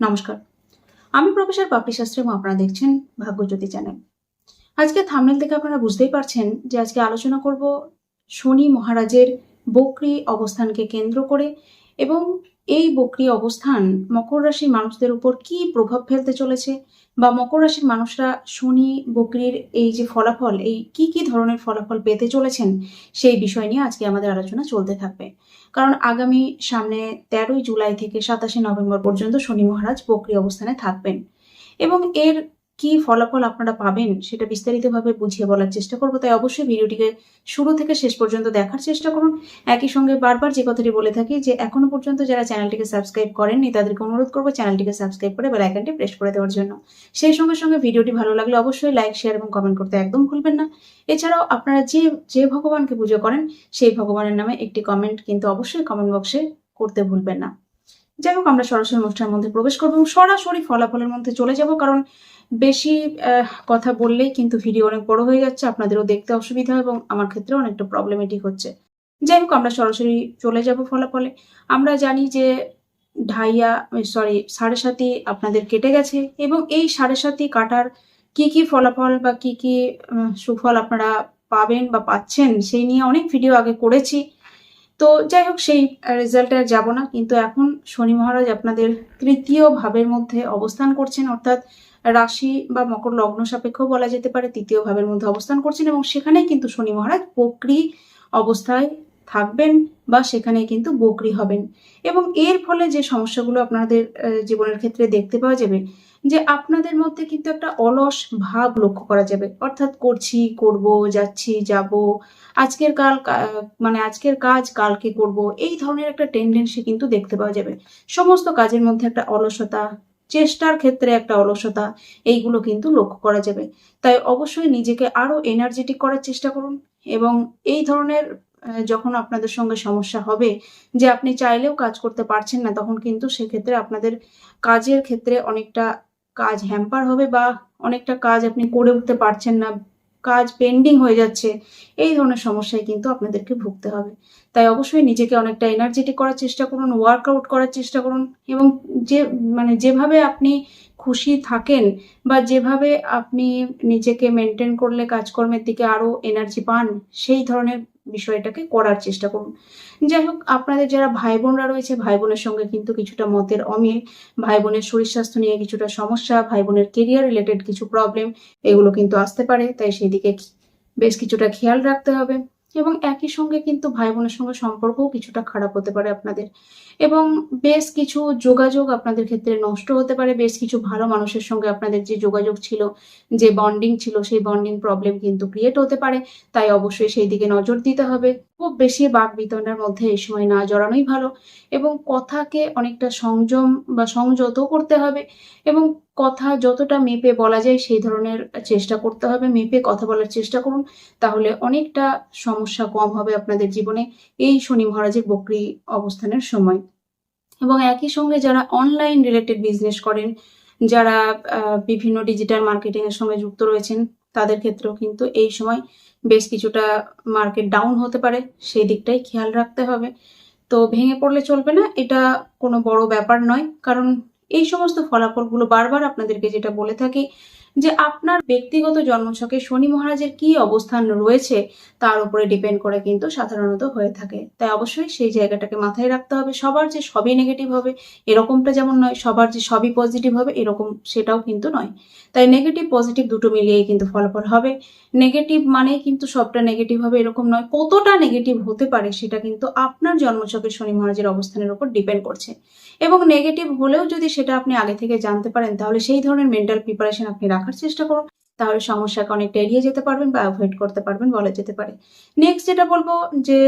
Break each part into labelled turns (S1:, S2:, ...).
S1: নমস্কার। আমি প্রফেসর পাপড়ি শাস্ত্রী, এবং আপনারা দেখছেন ভাগ্যজ্যোতি চ্যানেল। আজকে থামনেল থেকে আপনারা বুঝতেই পারছেন যে আজকে আলোচনা করব শনি মহারাজের বকরি অবস্থানকে কেন্দ্র করে এবং এই বক্রি অবস্থান মকর রাশির মানুষদের উপর কি প্রভাব ফেলতে চলেছে? বা মকর রাশির মানুষরা শনি বকরির এই যে ফলাফল, এই কি কি ধরনের ফলাফল পেতে চলেছেন সেই বিষয় নিয়ে আজকে আমাদের আলোচনা চলতে থাকবে। কারণ আগামী সামনে তেরোই জুলাই থেকে সাতাশে নভেম্বর পর্যন্ত শনি মহারাজ বক্রি অবস্থানে থাকবেন। এবং এর কি ফলাফল আপনারা পাবেন সেটা বিস্তারিতভাবে বুঝিয়ে বলার চেষ্টা করব। তাই অবশ্যই ভিডিওটিকে শুরু থেকে শেষ পর্যন্ত দেখার চেষ্টা করুন। একই সঙ্গে বারবার যে কথাটি বলে থাকি যে, এখনও পর্যন্ত যারা চ্যানেলটিকে সাবস্ক্রাইব করেননি, তাদেরকে অনুরোধ করব চ্যানেলটিকে সাবস্ক্রাইব করে বেল আইকনটি প্রেস করে দেওয়ার জন্য। সেই সঙ্গে সঙ্গে ভিডিওটি ভালো লাগলে অবশ্যই লাইক, শেয়ার এবং কমেন্ট করতে একদম ভুলবেন না। এছাড়াও আপনারা যে যে ভগবানকে পুজো করেন, সেই ভগবানের নামে একটি কমেন্ট কিন্তু অবশ্যই কমেন্ট বক্সে করতে ভুলবেন না। যাই হোক, আমরা সরাসরি অনুষ্ঠানের মধ্যে প্রবেশ করব এবং সরাসরি ফলাফলের মধ্যে চলে যাব। কারণ বেশি কথা বললেই কিন্তু ভিডিও অনেক বড় হয়ে যাচ্ছে, আপনাদেরও দেখতে অসুবিধা এবং আমার ক্ষেত্রেও অনেকটা প্রবলেমেটিক হচ্ছে। যাই হোক, আমরা সরাসরি চলে যাব ফলাফলে। আমরা জানি যে ঢাইয়া সরি সাড়ে সাতি আপনাদের কেটে গেছে এবং এই সাড়ে সাতি কাটার কি কি ফলাফল বা কি কি সুফল আপনারা পাবেন বা পাচ্ছেন সেই নিয়ে অনেক ভিডিও আগে করেছি। তো যাই হোক, সেই রেজাল্টে আর যাব না। কিন্তু এখন শনি মহারাজ আপনাদের তৃতীয় ভাবের মধ্যে অবস্থান করছেন, অর্থাৎ রাশি বা মকর লগ্ন সাপেক্ষ বলা যেতে পারে তৃতীয় ভাবের মধ্যে অবস্থান করছেন এবং সেখানে কিন্তু শনি মহারাজ বক্রি অবস্থায় থাকবেন বা সেখানে কিন্তু বকরি হবেন। এবং এর ফলে যে সমস্যাগুলো আপনাদের জীবনের ক্ষেত্রে দেখতে পাওয়া যাবে যে আপনাদের মধ্যে কিন্তু একটা অলস ভাব লক্ষ্য করা যাবে। অর্থাৎ করছি, করব, যাচ্ছি, যাব, আজকের কাল মানে আজকের কাজ কালকে করব, এই ধরনের একটা টেন্ডেন্সি কিন্তু দেখতে পাওয়া যাবে। সমস্ত কাজের মধ্যে একটা অলসতা চেষ্টার ক্ষেত্রে একটা অলসতা, এইগুলো কিন্তু লক্ষ্য করা যাবে। তাই অবশ্যই নিজেকে আরও এনার্জেটিক করার চেষ্টা করুন এবং এই ধরনের যখন আপনাদের সঙ্গে সমস্যা হবে যে আপনি চাইলেও কাজ করতে পারছেন না, তখন কিন্তু সেক্ষেত্রে আপনাদের কাজের ক্ষেত্রে অনেকটা কাজ হ্যাম্পার হবে বা অনেকটা কাজ আপনি করে উঠতে পারছেন না কাজ পেন্ডিং হয়ে যাচ্ছে, এই ধরনের সমস্যায় কিন্তু আপনাদেরকে ভুগতে হবে। তাই অবশ্যই নিজেকে অনেকটা এনার্জেটিক করার চেষ্টা করুন ওয়ার্কআউট করার চেষ্টা করুন এবং যে মানে যেভাবে আপনি খুশি থাকেন বা যেভাবে আপনি নিজেকে মেনটেন করলে কাজকর্মের দিকে আরও এনার্জি পান, সেই ধরনের বিষয়টাকে করার চেষ্টা করুন। যাই হোক, আপনাদের যারা ভাই বোনরা রয়েছে ভাই বোনের সঙ্গে কিন্তু কিছুটা মতের অমিল ভাই বোনের শরীর স্বাস্থ্য নিয়ে কিছুটা সমস্যা ভাই বোনের কেরিয়ার রিলেটেড কিছু প্রবলেম এগুলো কিন্তু আসতে পারে। তাই সেদিকে বেশ কিছুটা খেয়াল রাখতে হবে। এবং একই সঙ্গে কিন্তু ভাই বোনের সঙ্গে সম্পর্কও কিছুটা খারাপ হতে পারে আপনাদের। এবং বেশ কিছু যোগাযোগ আপনাদের ক্ষেত্রে নষ্ট হতে পারে, বেশ কিছু ভালো মানুষের সঙ্গে আপনাদের যে যোগাযোগ ছিল, যে বন্ডিং ছিল, সেই বন্ডিং প্রবলেম কিন্তু ক্রিয়েট হতে পারে। তাই অবশ্যই সেই দিকে নজর দিতে হবে। খুব বেশি বাক বিতণ্ডার মধ্যে এই সময় না জড়ানোই ভালো এবং কথাকে অনেকটা সংযম বা সংযত করতে হবে এবং কথা যতটা মেপে বলা যায় সেই ধরনের চেষ্টা করতে হবে। মেপে কথা বলার চেষ্টা করুন, তাহলে অনেকটা সমস্যা কম হবে আপনাদের জীবনে এই শনি মহারাজের বকরি অবস্থানের সময়। এবং একই সঙ্গে যারা অনলাইন রিলেটেড বিজনেস করেন, যারা বিভিন্ন ডিজিটাল মার্কেটিং এর সঙ্গে যুক্ত রয়েছেন তাদের ক্ষেত্রেও কিন্তু এই সময় বেশ কিছুটা মার্কেট ডাউন হতে পারে, সেই দিকটাই খেয়াল রাখতে হবে। তো ভেঙে পড়লে চলবে না, এটা কোনো বড় ব্যাপার নয়। কারণ এই সমস্ত ফলাফলগুলো বারবার আপনাদেরকে যেটা বলে থাকি যে আপনার ব্যক্তিগত জন্মছকে শনি মহারাজের কি অবস্থান রয়েছে, তার উপরে ডিপেন্ড করে কিন্তু সাধারণত হয়ে থাকে। তাই অবশ্যই সেই জায়গাটাকে মাথায় রাখতে হবে। সবার যে সবই নেগেটিভ হবে, এরকমটা যেমন নয়, সবার যে সবই পজিটিভ হবে, এরকম সেটাও কিন্তু নয়। তাই নেগেটিভ পজিটিভ দুটো মিলিয়েই কিন্তু ফলাফল হবে। নেগেটিভ মানে কিন্তু সবটা নেগেটিভ হবে, এরকম নয়। কতটা নেগেটিভ হতে পারে, সেটা কিন্তু আপনার জন্মছকের শনি মহারাজের অবস্থানের উপর ডিপেন্ড করছে। এবং নেগেটিভ হলেও যদি সেটা আপনি আগে থেকে জানতে পারেন, তাহলে সেই ধরনের মেন্টাল প্রিপারেশন আপনি রাখার চেষ্টা করুন। তাহলে সমস্যাকে অনেকটা এড়িয়ে যেতে পারবেন বা অ্যাভয়েড করতে পারবেন বলা যেতে পারে। নেক্সট যেটা বলব যে,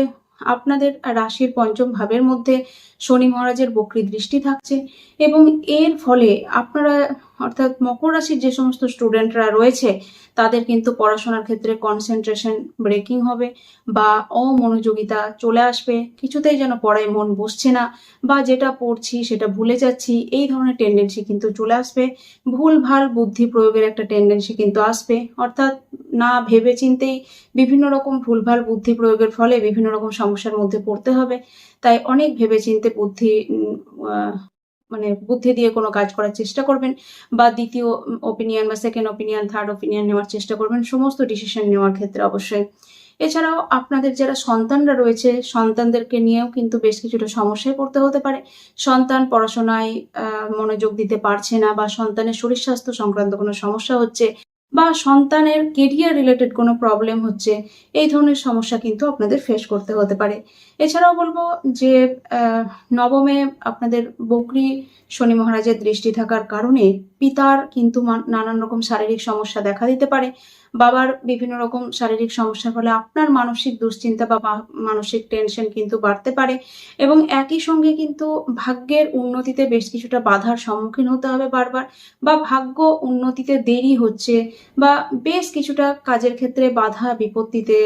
S1: আপনাদের রাশির পঞ্চম ভাবের মধ্যে শনি মহারাজের বক্রি দৃষ্টি থাকছে এবং এর ফলে আপনারা অর্থাৎ মকর রাশির যে সমস্ত স্টুডেন্টরা রয়েছে তাদের কিন্তু পড়াশোনার ক্ষেত্রে কনসেন্ট্রেশন ব্রেকিং হবে বা অমনোযোগিতা চলে আসবে। কিছুতেই যেন পড়ায় মন বসছে না বা যেটা পড়ছি সেটা ভুলে যাচ্ছি এই ধরনের টেন্ডেন্সি কিন্তু চলে আসবে। ভুলভাল বুদ্ধি প্রয়োগের একটা টেন্ডেন্সি কিন্তু আসবে। অর্থাৎ না ভেবে চিন্তেই বিভিন্ন রকম ভুলভাল বুদ্ধি প্রয়োগের ফলে বিভিন্ন রকম সমস্যার মধ্যে পড়তে হবে। তাই অনেক ভেবেচিন্তে বুদ্ধি উম, আহ, মানে বুদ্ধি দিয়ে কোনো কাজ করার চেষ্টা করবেন বা দ্বিতীয় ওপিনিয়ন বা সেকেন্ড ওপিনিয়ন থার্ড ওপিনিয়ন নেওয়ার চেষ্টা করবেন, সমস্ত ডিসিশন নেওয়ার ক্ষেত্রে অবশ্যই। এছাড়াও আপনাদের যারা সন্তানরা রয়েছে, সন্তানদেরকে নিয়েও কিন্তু বেশ কিছুটা সমস্যায় পড়তে হতে পারে। সন্তান পড়াশোনায় মনোযোগ দিতে পারছে না বা সন্তানের শরীর স্বাস্থ্য সংক্রান্ত কোনো সমস্যা হচ্ছে বা সন্তানের কেরিয়ার রিলেটেড কোনো প্রবলেম হচ্ছে, এই ধরনের সমস্যা কিন্তু আপনাদের ফেস করতে হতে পারে। এছাড়াও বলব যে নবমে আপনাদের বকরি শনি মহারাজের দৃষ্টি থাকার কারণে পিতার কিন্তু নানান রকম শারীরিক সমস্যা দেখা দিতে পারে। বাবার বিভিন্ন রকম শারীরিক সমস্যার ফলে আপনার মানসিক দুশ্চিন্তা বা মানসিক টেনশন কিন্তু বাড়তে পারে এবং একই সঙ্গে কিন্তু ভাগ্যের উন্নতিতে বেশ কিছুটা বাধার সম্মুখীন হতে হবে বারবার বা ভাগ্য উন্নতিতে দেরি হচ্ছে বা বেশ কিছুটা কাজের ক্ষেত্রে বাধা বিপত্তিতে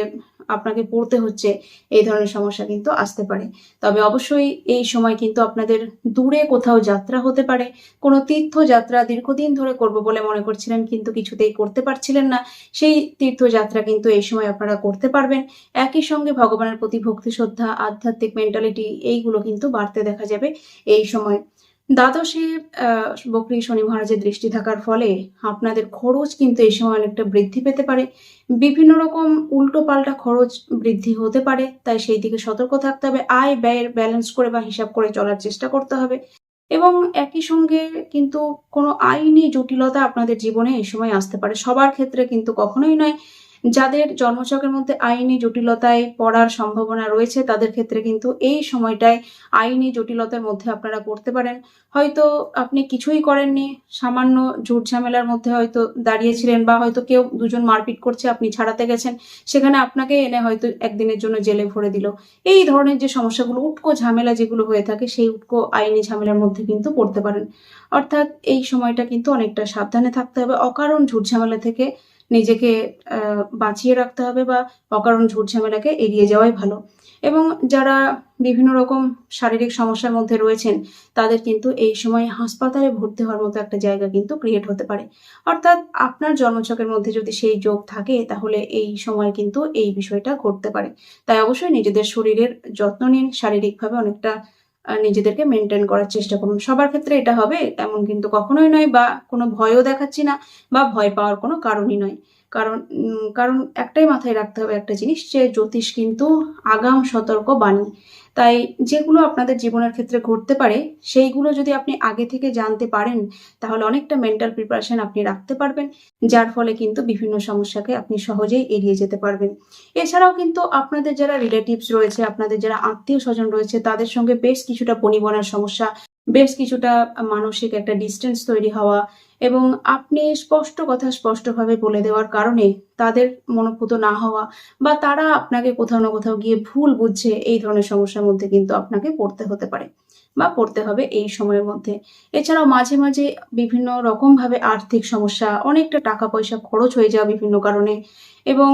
S1: আপনাকে পড়তে হচ্ছে, এই ধরনের সমস্যা কিন্তু আসতে পারে। তবে অবশ্যই এই সময় কিন্তু আপনাদের দূরে কোথাও যাত্রা হতে পারে। কোনো তীর্থযাত্রা দীর্ঘদিন ধরে করব বলে মনে করছিলেন কিন্তু কিছুতেই করতে পারছিলেন না। সেই তীর্থযাত্রা কিন্তু এই সময় আপনারা করতে পারবেন। একই সঙ্গে ভগবানের প্রতি ভক্তি, শ্রদ্ধা, আধ্যাত্মিক মেন্টালিটি এইগুলো কিন্তু বাড়তে দেখা যাবে এই সময়। দ্বাদশে বকরি শনি মহারাজের দৃষ্টি থাকার ফলে আপনাদের খরচ কিন্তু এই সময় অনেকটা বৃদ্ধি পেতে পারে। বিভিন্ন রকম উল্টো পাল্টা খরচ বৃদ্ধি হতে পারে, তাই সেই দিকে সতর্ক থাকতে হবে। আয় ব্যয়ের ব্যালেন্স করে বা হিসাব করে চলার চেষ্টা করতে হবে। এবং একই সঙ্গে কিন্তু কোনো আইনি জটিলতা আপনাদের জীবনে এই সময় আসতে পারে। সবার ক্ষেত্রে কিন্তু কখনোই নয়। যাদের জন্মচকের মধ্যে আইনি জটিলতায় পড়ার সম্ভাবনা রয়েছে, তাদের ক্ষেত্রে কিন্তু এই সময়টায় আইনি জটিলতার মধ্যে আপনারা পড়তে পারেন। হয়তো আপনি কিছুই করেননি, সামান্য ঝুট ঝামেলার মধ্যে হয়তো দাঁড়িয়েছিলেন বা হয়তো কেউ দুজন মারপিট করছে, আপনি ছাড়াতে গেছেন, সেখানে আপনাকে এনে হয়তো একদিনের জন্য জেলে ভরে দিল। এই ধরনের যে সমস্যাগুলো, উটকো ঝামেলা যেগুলো হয়ে থাকে, সেই উটকো আইনি ঝামেলার মধ্যে কিন্তু পড়তে পারেন। অর্থাৎ এই সময়টা কিন্তু অনেকটা সাবধানে থাকতে হবে। অকারণ ঝুট ঝামেলা থেকে নিজেকে বাঁচিয়ে রাখতে হবে বা অকারণ ঝুট ঝামেলাকে এড়িয়ে যাওয়াই ভালো। এবং যারা বিভিন্ন রকম শারীরিক সমস্যার মধ্যে রয়েছেন, তাদের কিন্তু এই সময় হাসপাতালে ভর্তি হওয়ার মতো একটা জায়গা কিন্তু ক্রিয়েট হতে পারে। অর্থাৎ আপনার জন্মছকের মধ্যে যদি সেই যোগ থাকে, তাহলে এই সময় কিন্তু এই বিষয়টা ঘটতে পারে। তাই অবশ্যই নিজেদের শরীরের যত্ন নিন, শারীরিকভাবে অনেকটা নিজেদেরকে মেনটেন করার চেষ্টা করুন। সবার ক্ষেত্রে এটা হবে এমন কিন্তু কখনোই নয় বা কোনো ভয়ও দেখাচ্ছি না বা ভয় পাওয়ার কোনো কারণই নয়। কারণ কারণ একটাই মাথায় রাখতে হবে একটা জিনিস যে জ্যোতিষ কিন্তু আগাম সতর্ক বাণী। তাই যেগুলো আপনাদের জীবনের ক্ষেত্রে ঘটতে পারে, সেইগুলো যদি আপনি আগে থেকে জানতে পারেন, তাহলে অনেকটা মেন্টাল প্রিপারেশন আপনি রাখতে পারবেন, যার ফলে কিন্তু বিভিন্ন সমস্যাকে আপনি সহজেই এড়িয়ে যেতে পারবেন। এছাড়াও কিন্তু আপনাদের যারা রিলেটিভস রয়েছে, আপনাদের যারা আত্মীয় স্বজন রয়েছে, তাদের সঙ্গে বেশ কিছুটা পরিবহনের সমস্যা বেশ কিছুটা মানসিক একটা ডিস্টেন্স তৈরি হওয়া এবং আপনি স্পষ্ট কথা স্পষ্টভাবে বলে দেওয়ার কারণে তাদের মনোপুত না হওয়া বা তারা আপনাকে কোথাও না কোথাও গিয়ে ভুল বুঝছে, এই ধরনের সমস্যার মধ্যে কিন্তু আপনাকে পড়তে হতে পারে। বা পড়তে হবে এই সময়ের মধ্যে। এছাড়াও মাঝে মাঝে বিভিন্ন রকমভাবে আর্থিক সমস্যা, অনেকটা টাকা পয়সা খরচ হয়ে যাওয়া বিভিন্ন কারণে এবং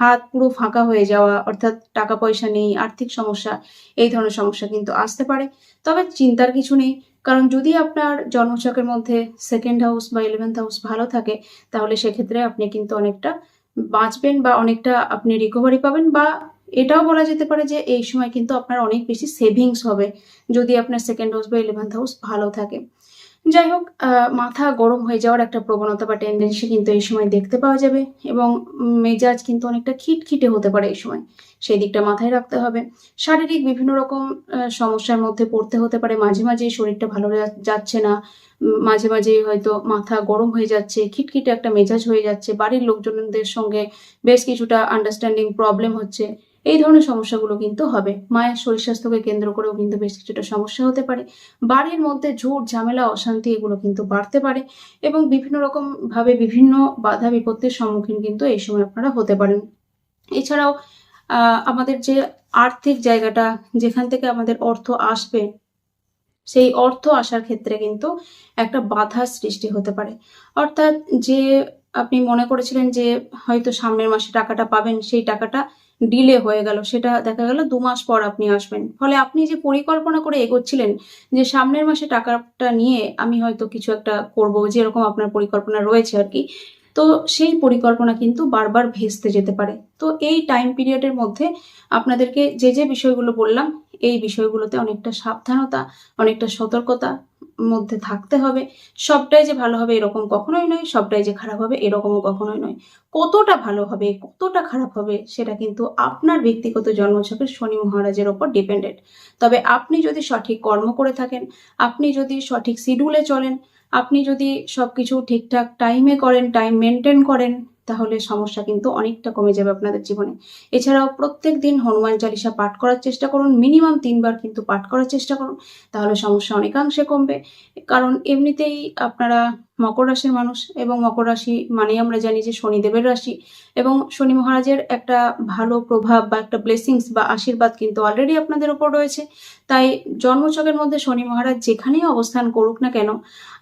S1: হাত পুরো ফাঁকা হয়ে যাওয়া, অর্থাৎ টাকা পয়সা নেই, আর্থিক সমস্যা, এই ধরনের সমস্যা কিন্তু আসতে পারে। তবে চিন্তার কিছু নেই, কারণ যদি আপনার জন্মছকের মধ্যে সেকেন্ড হাউস বা ইলেভেন্থ হাউস ভালো থাকে, তাহলে সেক্ষেত্রে আপনি কিন্তু অনেকটা বাঁচবেন বা অনেকটা আপনি রিকভারি পাবেন বা এটাও বলা যেতে পারে যে এই সময় কিন্তু আপনার অনেক বেশি সেভিংস হবে যদি আপনার সেকেন্ড হাউস বা ইলেভেন্থ হাউস ভালো থাকে। যাই হোক মাথা গরম হয়ে যাওয়ার একটা প্রবণতা বা টেন্ডেন্সি কিন্তু এই সময় দেখতে পাওয়া যাবে এবং মেজাজ কিন্তু অনেকটা খিটখিটে হতে পারে এই সময়। সেই দিকটা মাথায় রাখতে হবে। শারীরিক বিভিন্ন রকম সমস্যার মধ্যে পড়তে হতে পারে। মাঝে মাঝে শরীরটা ভালো যাচ্ছে না। মাঝে মাঝে হয়তো মাথা গরম হয়ে যাচ্ছে, খিটখিটে একটা মেজাজ হয়ে যাচ্ছে। বাড়ির লোকজনদের সঙ্গে বেশ কিছুটা আন্ডারস্ট্যান্ডিং প্রবলেম হচ্ছে। এই ধরনের সমস্যাগুলো কিন্তু হবে। মায়ের শরীর স্বাস্থ্যকে কেন্দ্র করেও কিন্তু বেশ কিছুটা সমস্যা হতে পারে। বাড়ির মধ্যে ঝুট, ঝামেলা, অশান্তি এগুলো কিন্তু বাড়তে পারে এবং বিভিন্ন রকম ভাবে বিভিন্ন বাধা বিপত্তির সম্মুখীন কিন্তু এই সময় আপনারা হতে পারেন। এছাড়াও আমাদের যে আর্থিক জায়গাটা, যেখান থেকে আমাদের অর্থ আসবে, সেই অর্থ আসার ক্ষেত্রে কিন্তু একটা বাধার সৃষ্টি হতে পারে। অর্থাৎ যে আপনি মনে করেছিলেন যে হয়তো সামনের মাসে টাকাটা পাবেন, সেই টাকাটা ডিলে হয়ে গেল। সেটা দেখা গেল দু মাস পর আপনি আসবেন। ফলে আপনি যে পরিকল্পনা করে এগোচ্ছিলেন যে সামনের মাসে টাকাটা নিয়ে আমি হয়তো কিছু একটা করব, যেরকম আপনার পরিকল্পনা রয়েছে আর কি, তো সেই পরিকল্পনা কিন্তু বারবার ভেস্তে যেতে পারে। তো এই টাইম পিরিয়ডের মধ্যে আপনাদেরকে যে যে বিষয়গুলো বললাম এই বিষয়গুলোতে অনেকটা সাবধানতা, অনেকটা সতর্কতা মধ্যে থাকতে হবে। সবটাই যে ভালো হবে এরকম কখনোই নয়, সবটাই যে খারাপ হবে এরকমও কখনোই নয়। কতটা ভালো হবে, কতটা খারাপ হবে সেটা কিন্তু আপনার ব্যক্তিগত জন্মছকের শনি মহারাজের ওপর ডিপেন্ডেন্ট তবে আপনি যদি সঠিক কর্ম করে থাকেন, আপনি যদি সঠিক শিডিউলে চলেন, আপনি যদি সবকিছু ঠিকঠাক টাইমে করেন টাইম মেনটেন করেন তাহলে সমস্যা কিন্তু অনেকটা কমে যাবে আপনাদের জীবনে। এছাড়াও প্রত্যেক দিন হনুমান চালিসা পাঠ করার চেষ্টা করুন, মিনিমাম তিনবার কিন্তু পাঠ করার চেষ্টা করুন, তাহলে সমস্যা অনেকাংশে কমবে। কারণ এমনিতেই আপনারা মকর রাশির মানুষ এবং মকর রাশি মানে আমরা জানি যে শনিদেবের রাশি এবং শনি মহারাজের একটা ভালো প্রভাব বা একটা ব্লেসিংস বা আশীর্বাদ কিন্তু অলরেডি আপনাদের ওপর রয়েছে। তাই জন্মছকের মধ্যে শনি মহারাজ যেখানেই অবস্থান করুক না কেন,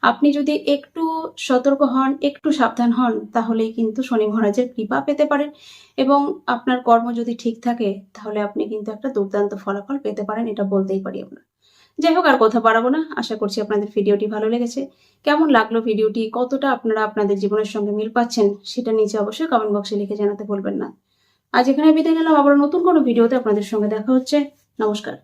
S1: আপনি যদি একটু সতর্ক হন, একটু সাবধান হন, তাহলেই কিন্তু শনি মহারাজের কৃপা পেতে পারেন এবং আপনার কর্ম যদি ঠিক থাকে, তাহলে আপনি কিন্তু একটা দুর্দান্ত ফলাফল পেতে পারেন, এটা বলতেই পারি আমরা। যাই হোক আর কথা বাড়াবো না। আশা করছি আপনাদের ভিডিওটি ভালো লেগেছে। কেমন লাগল ভিডিওটি? কতটা আপনারা আপনাদের জীবনের সঙ্গে মিল পাচ্ছেন? সেটা নিচে অবশ্যই কমেন্ট বক্সে লিখে জানাতে ভুলবেন না। আজ এখানে বিদায় নিলাম। আবার নতুন কোনো ভিডিওতে আপনাদের সঙ্গে দেখা হচ্ছে। নমস্কার।